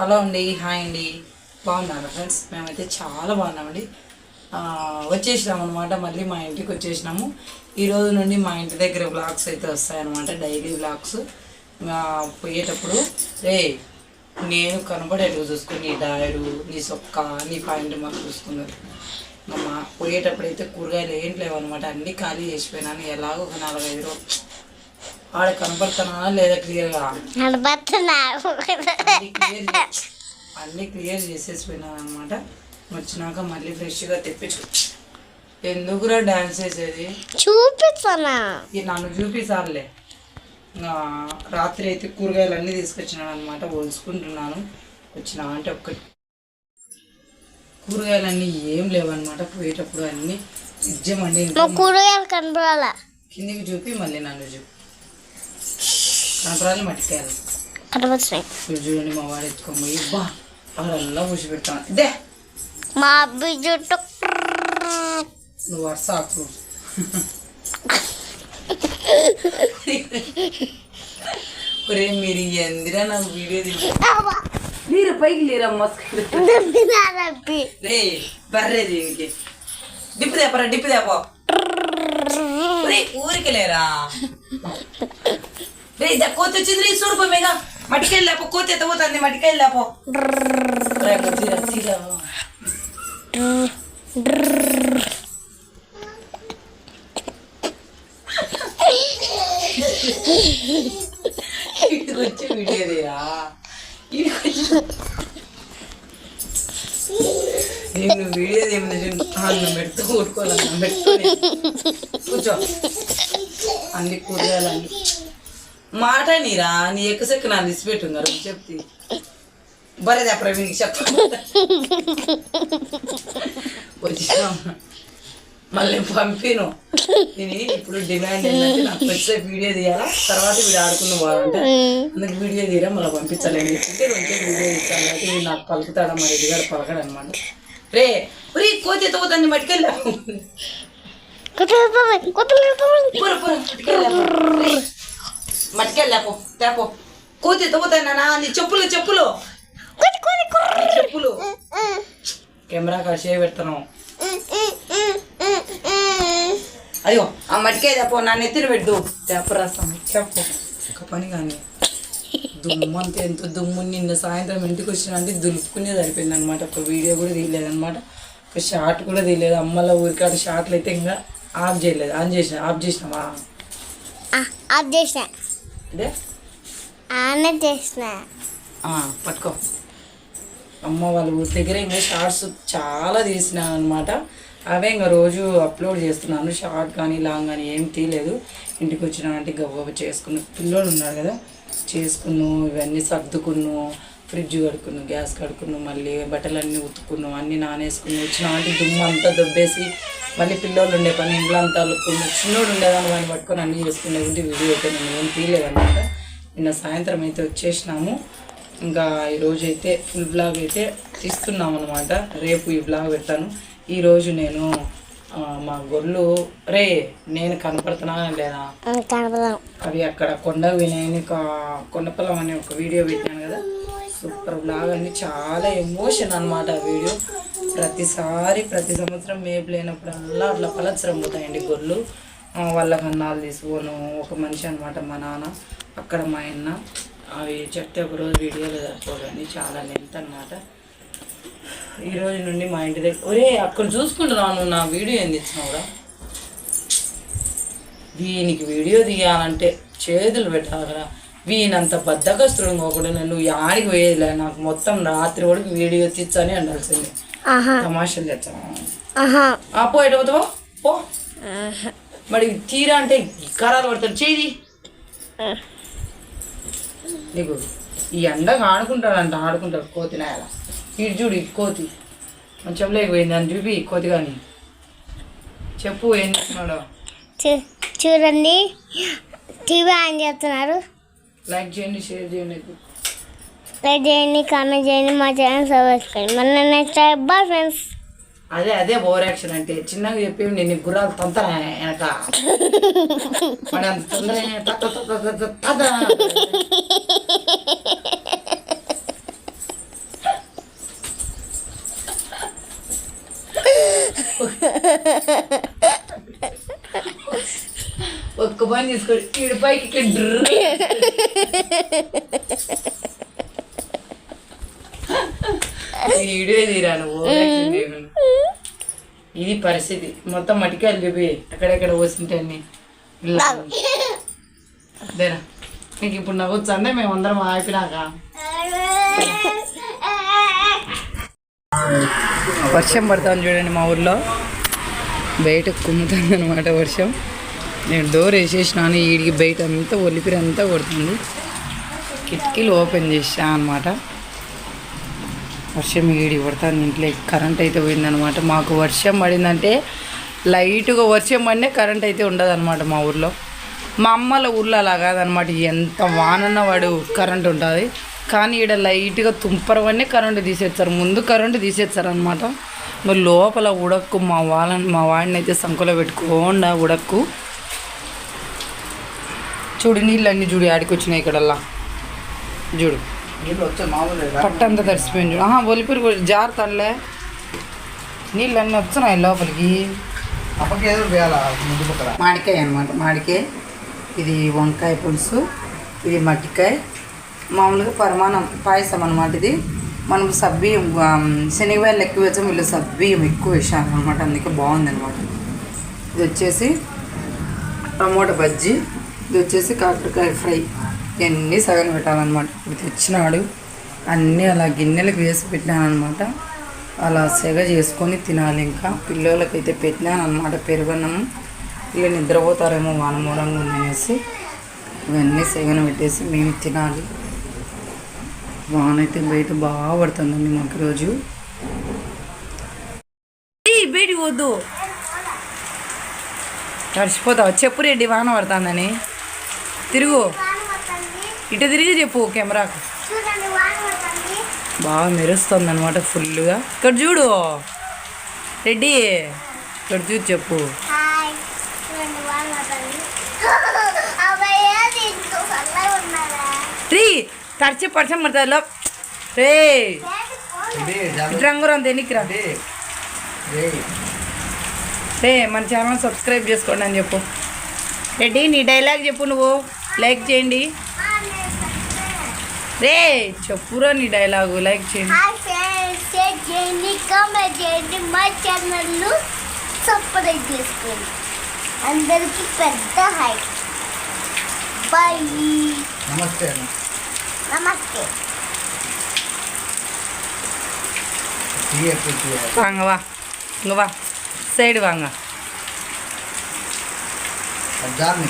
Hello అండి hi అండి. బాగున్నాను ఫ్రెండ్స్? మేమైతే చాలా బాగున్నామండి. వచ్చేసినాం అనమాట మళ్ళీ మా ఇంటికి వచ్చేసినాము. ఈ రోజు నుండి మా ఇంటి దగ్గర బ్లాగ్స్ అయితే వస్తాయన్నమాట డైలీ బ్లాగ్స్ పోయేటప్పుడు రే నేను కనబడేట్టు చూసుకుని నీ డాయరు నీ సొక్క నీ పాయింట్ మాకు చూసుకున్నారు. మా పోయేటప్పుడు అయితే కూరగాయలు ఏం లేవన్నమాట అన్నీ ఖాళీ చేసిపోయినాను. ఎలాగో ఒక నాలుగైదు రోజులు ఆడ కనపడుతున్నానా లేదా క్లియర్గా అన్ని క్లియర్ చే- అన్ని క్లియర్ చేసేసి పోయినాను అనమాట వచ్చినాక మళ్ళీ ఫ్రెష్గా తెప్పించు ఎందుకురా డ్యాన్స్ చేసేది? చూపిస్తున్నా ఈ నన్ను చూపిస్తారులే. రాత్రి అయితే కూరగాయలు అన్నీ తీసుకొచ్చినాను అనమాట ఒలుసుకుంటున్నాను వచ్చిన అంటే ఒక్కటి కూరగాయలు అన్నీ ఏం లేవన్నమాట. పోయేటప్పుడు అన్నీ ఇచ్చామండి మా కూరగాయలు కనపడాల? కిందికి చూపి మళ్ళీ నన్ను చూపి. కనపరాలు మట్టికాయలు. చూడండి మా వాడు ఎత్తుకొని బా అలా పూసి పెడతాను ఇదే మా అబ్బాయి జుట్టు నువ్వు వరుస ఆకు ఒరే మీరు ఎందిరా నాకు వీడియో లేరు పైకి లేరా మస్క రే బర్రే దీనికి. డిప్పు తేపరా డిప్పు తేపో. ఊరికి లేరా? రే ఇదే కోత వచ్చింది రే చూడు మేఘ. మట్టికెళ్ళి లేపో కోత ఎత్తపోతుంది మట్టికెళ్ళి లేపో. రే, తీరా, తీరా. నేను వీడేది ఏమైనా అన్నం పెడుతూ ఊరుకోవాలి అన్నం కూర్చో. అన్ని కూరగాయలన్నీ మాట నీరా నీ ఎక్కసెక్క నా నిసిపెట్టు గారు చెప్తి. బరేదా ప్రవీణ్కి చెప్తా. వచ్చినాం మళ్ళీ పంపిను. ఇది ఇప్పుడు డిమాండ్ ఏంటంటే నాకు వచ్చే వీడియో తీయాలా? తర్వాత వీడు ఆడుకున్న వాడంటే అందుకు వీడియో తీయరా మళ్ళీ పంపించాలని చెప్తే రెండే వీడియో వీడు నాకు పలుకుతాడా? మరి ఇది కూడా పలకడు అనమాట. రే ఒరే కోతి ఎత్తపోతాన్ని మట్టుకెళ్ళా మట్టుకెళ్ళాపో తేపో కోతి ఎత్తపోతానా నీ చెప్పులు చెప్పులు. చెప్పులు. కెమెరా కాసే పెడతాను. అయ్యో ఆ మట్టికే తేపో నా నెత్తిన పెట్టు. తేపరాస్తాను చెప్పు. ఒక పని కానీ. దుమ్ము అంతే ఎంత దుమ్ము నిన్న సాయంత్రం ఇంటికి వచ్చిన అంటే దులుపుకునే సరిపోయింది అనమాట ఒక వీడియో కూడా తీయలేదన్నమాట ఒక షార్ట్ కూడా తీయలేదు. అమ్మల ఊరికాడ షార్ట్లు అయితే ఇంకా ఆఫ్ చేయలేదు. ఆన్ చేసిన ఆఫ్ చేసినావా? అది చేసిన. ఆన చేసిన. ఆ, పట్టుకో. అమ్మ వాళ్ళ ఊరి దగ్గర ఇంకా షార్ట్స్ చాలా తీసినాను అనమాట అవే ఇంకా రోజు అప్లోడ్ చేస్తున్నాను. షార్ట్ కానీ లాంగ్ కానీ ఏం తీయలేదు. ఇంటికి వచ్చినానంటే గవ్వ చేసుకున్నాను పిల్లోడు ఉన్నాడు కదా. చేసుకున్నాను ఇవన్నీ సర్దుకున్నాను ఫ్రిడ్జ్ కడుక్కున్నాను గ్యాస్ కడుక్కున్నాను మళ్ళీ బట్టలన్నీ ఉతుక్కున్నాను అన్నీ నానేసుకున్నాను వచ్చిన అంటే దుమ్ము అంతా దొబ్బేసి మళ్ళీ పిల్లోళ్ళు ఉండే పని ఇంట్లో అంతా అల్లుకున్నాను చిన్నోడు ఉండేదాన్ని వాడిని పట్టుకొని అన్నీ చేసుకునే ఉంటే వీడియో అయితే నేను ఏం తీయలేదన్నమాట. నిన్న సాయంత్రం అయితే వచ్చేసినాము. ఇంకా ఈరోజు అయితే ఫుల్ బ్లాగ్ అయితే తీస్తున్నాం అనమాట రేపు ఈ బ్లాగ్ పెడతాను. ఈరోజు నేను మా గొర్రెలు రే నేను కనపడుతున్నా లేదా? అవి అక్కడ కొండ వినాయని కొండపల్లం అనే ఒక వీడియో పెట్టాను కదా. సూపర్ బ్లాగ్ అన్ని చాలా ఎమోషన్ అనమాట ఆ వీడియో. ప్రతిసారి ప్రతి సంవత్సరం మేపు లేనప్పుడల్లా అట్లా పలచరం పోతాయండి గొర్రెలు వాళ్ళకి అన్నాలు తీసుకోను. ఒక మనిషి అనమాట మా నాన్న అక్కడ మా అన్న. అవి చెప్తే ఒకరోజు వీడియోలో సరిపోదండి చాలా లెంత్ అనమాట ఈరోజు నుండి మా ఇంటి దగ్గర ఒరే అక్కడ చూసుకుంటున్నాను నా వీడియో ఏం ఇచ్చినావురా దీనికి వీడియో తీయాలంటే చేతులు పెట్టాలరా. వీనంత బద్దకస్తుడు ఇంకొకటి నువ్వు యాడికి పోయేదిలే. నాకు మొత్తం రాత్రి కూడా వీడియో తీర్చని ఉండాల్సింది తమాషలు ఆహా. ఆ పో ఎటు పోతావా? పో. మరి తీరా అంటే కరాలు పడతాడు చేయి. నీకు ఈ ఎండగా ఆడుకుంటాడంట ఆడుకుంటాడు కోతి నాయల. ఇటు చూడు కోతి. మంచం లేకపోయింది అని చూపి కోతి కానీ చెప్పు ఏం చేస్తున్నాడో. చూడండి. టీవీ ఆన్ చేస్తున్నారు. లైక్ చేయండి షేర్ చేయండి. లైక్ చేయండి కామెంట్ చేయండి మా ఛానల్ సబ్స్క్రైబ్ మన నెక్స్ట్ బాయ్ ఫ్రెండ్స్ అదే అదే ఓవర్ యాక్షన్ అంటే చిన్నగా చెప్పి నేను గుర్రాలు తొందర వెనక. మరి తొందర ఒక్క పని తీసుకోండి ఇడిపైకి తీరా నువ్వు. ఇది పరిస్థితి. మొత్తం మటికాయలు చూపి అక్కడెక్కడ పోసింటే అన్ని. ఇలా. దేరా నీకు ఇప్పుడు నవ్వచ్చు అంటే మేము అందరం ఆపినాక వర్షం పడుతుంది చూడండి మా ఊర్లో. బయట కుమ్ముతుంది అనమాట వర్షం. నేను డోర్ వేసేసినాను ఈడికి బయట అంతా ఒలిపిరి అంతా కొడుతుంది. కిటికీలు ఓపెన్ చేసా అనమాట వర్షం ఏడి పడుతుంది ఇంట్లో కరెంట్ అయితే పోయిందనమాట మాకు వర్షం పడిందంటే లైట్గా వర్షం పడినే కరెంట్ అయితే ఉండదనమాట మా ఊర్లో. మా అమ్మల ఊర్లో అలా కాదనమాట ఎంత వానన్న వాడు కరెంట్ ఉంటుంది. కానీ ఈడ లైట్గా తుంపరవన్నీ కరెంటు తీసేస్తారు. ముందు కరెంటు తీసేస్తారు అనమాట మరి లోపల ఉడక్కు మా వాళ్ళని మా వాడిని అయితే సంకులో పెట్టుకోండా ఉడక్కు. చూడు నీళ్ళన్నీ చూడు ఆడికి వచ్చినాయి ఇక్కడల్లా. చూడు. పట్టంతా తడిసిపోయింది చూడు. ఆహా ఒలిపిరి జారుతానులే నీళ్ళు అన్నీ వస్తున్నాయి లోపలికి. మామిడికాయ అనమాట మామిడికాయ. ఇది వంకాయ పులుసు ఇది మట్టికాయ. మామూలుగా పరిమాణం పాయసం అనమాట ఇది. మనం సబ్బియ్యం శనగబాయలు ఎక్కువ వేసాం వీళ్ళు సబ్బియ్యం ఎక్కువ వేసాను అనమాట అందుకే బాగుంది అనమాట ఇది వచ్చేసి టమోటా బజ్జీ ఇది వచ్చేసి కాకరకాయ ఫ్రై. ఇవన్నీ సగం పెట్టాలన్నమాట. ఇప్పుడు తెచ్చినాడు. అన్నీ అలా గిన్నెలకు వేసి పెట్టినాను అనమాట అలా సెగ చేసుకొని తినాలి ఇంకా. పిల్లలకైతే పెట్టినాను అనమాట పెరుగన్నము వీళ్ళు నిద్రపోతారేమో వాన మూడంగా ఉందనేసి ఇవన్నీ సెగన పెట్టేసి మేము తినాలి. వాన అయితే బయట బాగా పడుతుందండి మాకు రోజు బయటికి వద్దు. తడిచిపోతావు చెప్పు రెడ్డి వాన పడుతుందని. తిరుగు. ఇటు తిరిగి చెప్పు కెమెరాకు. పడుతుంది. బాగా మెరుస్తుంది అనమాట ఫుల్గా ఇక్కడ చూడు. రెడ్డి ఇక్కడ చూసి చెప్పు. హాయ్. చూడండి వాన పడుతుంది. అబ్బాయి ఇంట్లో చల్లగా ఉన్నారా? రీ తడిచి పడిచాం లో రే రంగురం దేనికిరా. రే మన ఛానల్ సబ్స్క్రైబ్ చేసుకోండి అని చెప్పు. రెడ్డి నీ డైలాగ్ చెప్పు నువ్వు. లైక్ చేయండి. రే చెప్పురా నీ డైలాగు లైక్ చేయండి హాయ్ ఫ్రెండ్స్ షేర్ చేయండి కామెంట్ చేయండి మా ఛానల్ను సబ్స్క్రైబ్ చేసుకోండి అందరికీ పెద్ద హాయ్ బాయ్ నమస్తే అన్న నమస్తే తీయకు తీయకు வாங்க வா இங்கே வா சைடு வாங்க జార్ని